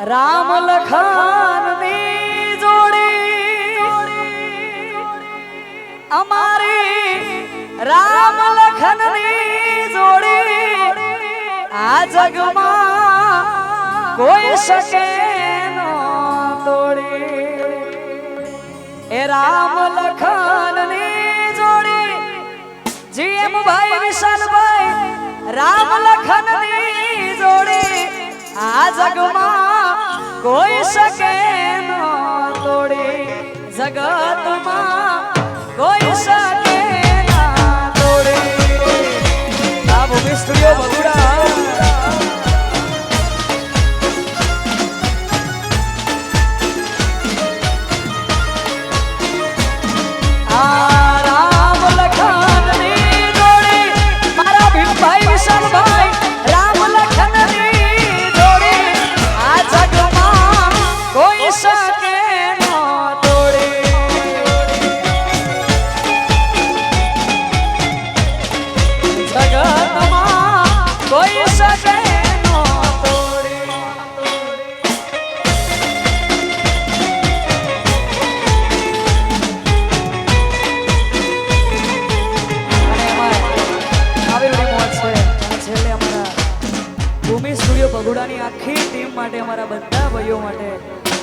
રામ લખાનની જોડી. અમારી રામ લખનની જોડી. આ જગમાં કોઈ શકે નો તોડી. એ રામ લખનની જોડી. જીએમ ભાઈ વિશાલભાઈ રામ લખન જોડી. આ જગમાં કોઈ શકે નો તોડે જગતમાં કોઈ શકે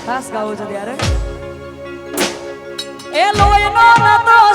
ખાસ ગાવો છો ત્યારે. એ લોહીનો નતો.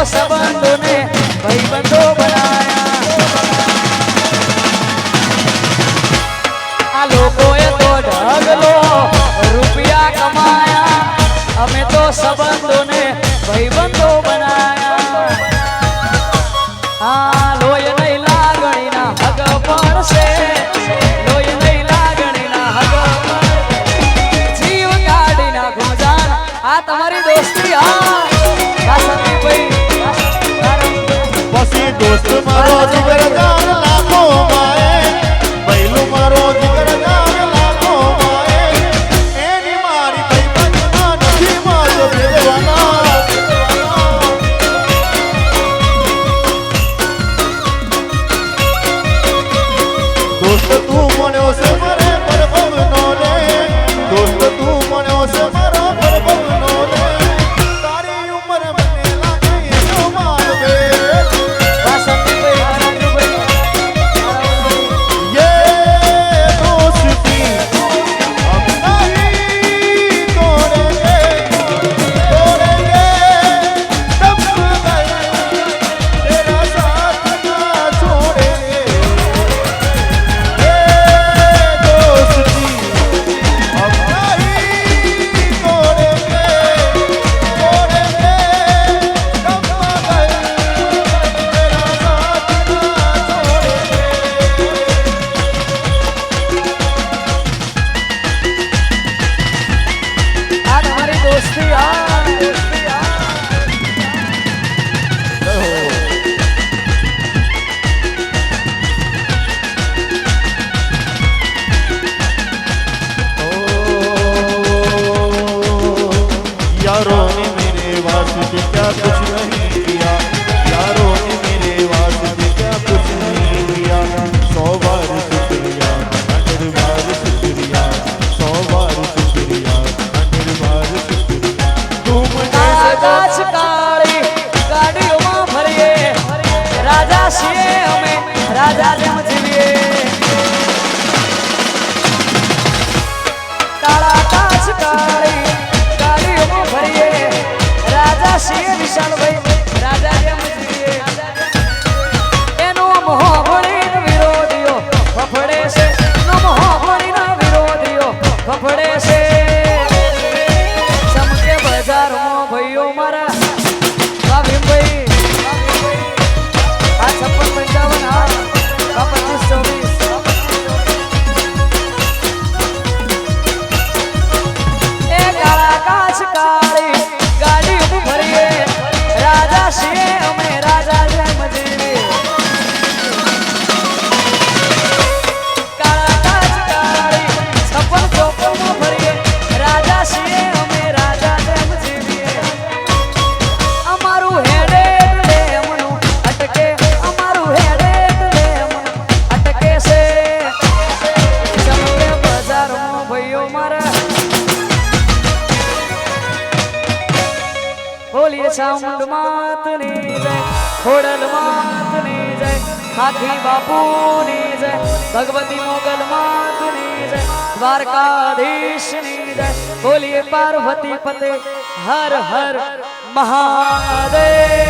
força bandeira. ચામુંડ માતની જય, ખોડલ માતની જય, હાથી બાપુની જય, ભગવતી મોગલ માતની જય, દ્વારકાધીશની જય, બોલીએ પાર્વતી પતે, હર હર મહાદેવ.